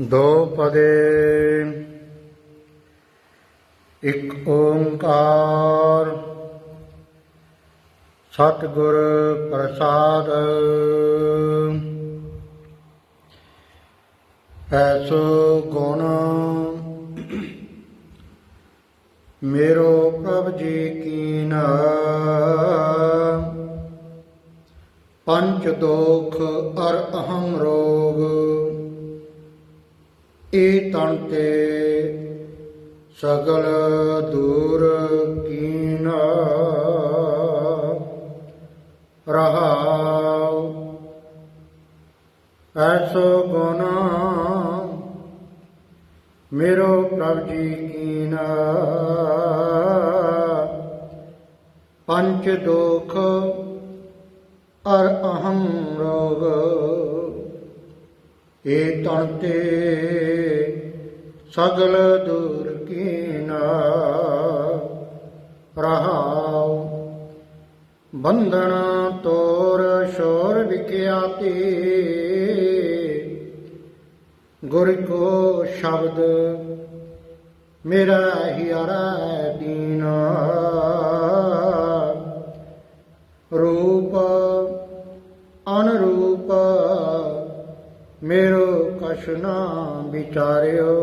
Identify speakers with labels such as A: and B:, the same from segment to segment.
A: ਦੋ ਪਦੇ। ਇੱਕ ਓੰਕਾਰ। ਸਤਿਗੁਰ ਪ੍ਰਸਾਦ। ਐਸੋ ਗੁਣ। ਮੇਰੋ ਪ੍ਰਭ ਜੀ ਕੀਨ। ਪੰਚ ਦੋਖ ਅਰ ਅਹਮ ਰੋਗ। ਏ ਤਨ ਤੇ ਸਗਲ ਦੂਰ ਕੀਨ ਰਹਾਉ। ਐਸੋ ਗੁਣ ਮੇਰੋ ਪ੍ਰਭ ਜੀ ਕੀਨ। ਪੰਚ ਦੋਖ ਅਰ ਅਹੰ ਰੋਗ ਏ ਤਨ ਤੇ ਸਗਲ ਦੂਰ ਕੀਨਾ ਰਹਾਉ। ਬੰਧਨ ਤੋਰ ਸ਼ੋਰ ਵਿਖਿਆਤੀ। ਗੁਰ ਕੋ ਸ਼ਬਦ ਮੇਰਾ ਹਿਆਰਾ ਦੀਨਾ। ਰੂਪ ਅਨਰੂਪ ਮੇਰੋ ਕਛ ਨਾ ਵਿਚਾਰਿਓ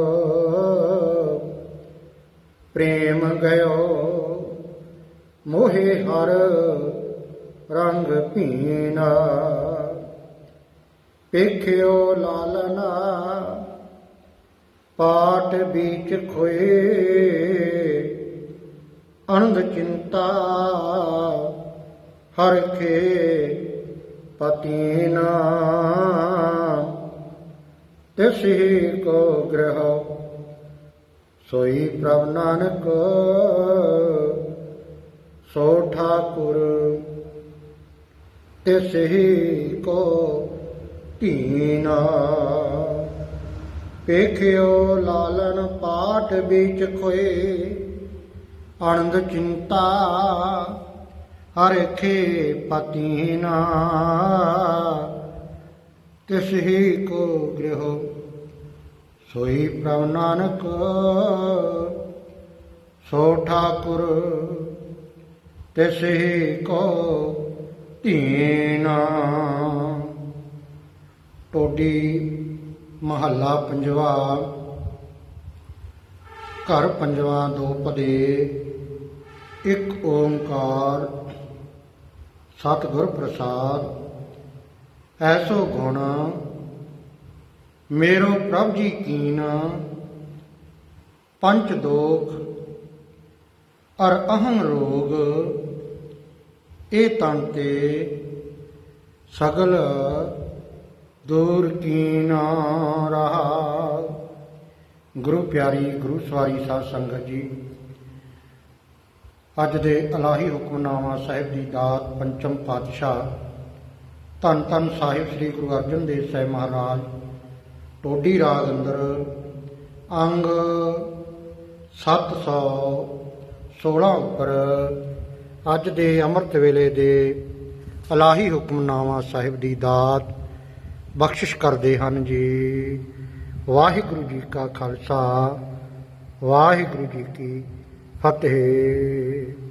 A: ਪ੍ਰੇਮ ਗਇਓ ਮੋਹੇ ਹਰ ਰੰਗ ਭੀਨਾ ਪੇਖਿਓ ਲਾਲਨਾ ਪਾਟ ਵਿੱਚ ਖੋਏ ਅਨੰਦ ਚਿੰਤਾ ਹਰ ਕੇ ਪਤੀਨਾ ਤਿਸਹੀ ਕੋ ਗ੍ਰਹ, ਸੋਈ ਪ੍ਰਭ ਨਾਨਕ, ਸੋ ਠਾਕੁਰ ਤਿਸਹੀ ਕੋ ਧੀਨਾ। ਪੇਖਿਓ ਲਾਲਨ ਪਾਠ ਵਿੱਚ ਖੋਏ, ਆਨੰਦ ਚਿੰਤਾ ਹਰ ਖੇ ਪਤੀਨਾ। ਤਿਸ ਹੀ ਕੋ ਗ੍ਰਹ ਸੋਈ ਪ੍ਰਭ ਨਾਨਕ, ਸੋ ਠਾਕੁਰ ਤਿਸ ਹੀ ਕੋ ਧੀਨਾ। ਟੋਡੀ ਮਹੱਲਾ ਪੰਜਵਾ, ਘਰ ਪੰਜਵਾ ਦੋ ਪਦੇ, ਇੱਕ ਓੰਕਾਰ, ਸਤਿਗੁਰ ਪ੍ਰਸਾਦ ਐਸੋ ਗੁਣ ਮੇਰੋ ਪ੍ਰਭ ਜੀ ਕੀਨ, ਪੰਚ ਦੋਖ, ਅਰ ਅਹੰ ਰੋਗ ਇਹ ਤਨ ਤੇ ਸਗਲ ਦੂਰ ਕੀਨਾ ਰਹਾ। ਗੁਰੂ ਪਿਆਰੀ, ਗੁਰੂ ਸਵਾਰੀ ਸਾਧ ਸੰਗਤ ਜੀ, ਅੱਜ ਦੇ ਅਲਾਹੀ ਹੁਕਮਨਾਮਾ ਸਾਹਿਬ ਦੀ ਦਾਤ ਪੰਚਮ ਪਾਤਸ਼ਾਹ ਧੰਨ ਧੰਨ ਸਾਹਿਬ ਸ੍ਰੀ ਗੁਰੂ ਅਰਜਨ ਦੇਵ ਸਾਹਿਬ ਮਹਾਰਾਜ। ਟੋਡੀ ਰਾਗ ਅੰਦਰ ਅੰਗ 716 ਉੱਪਰ ਅੱਜ ਦੇ ਅੰਮ੍ਰਿਤ ਵੇਲੇ ਦੇ ਅਲਾਹੀ ਹੁਕਮਨਾਮਾ ਸਾਹਿਬ ਦੀ ਦਾਤ ਬਖਸ਼ਿਸ਼ ਕਰਦੇ ਹਨ ਜੀ। ਵਾਹਿਗੁਰੂ ਜੀ ਕਾ ਖਾਲਸਾ, ਵਾਹਿਗੁਰੂ ਜੀ ਕੀ ਫਤਿਹ।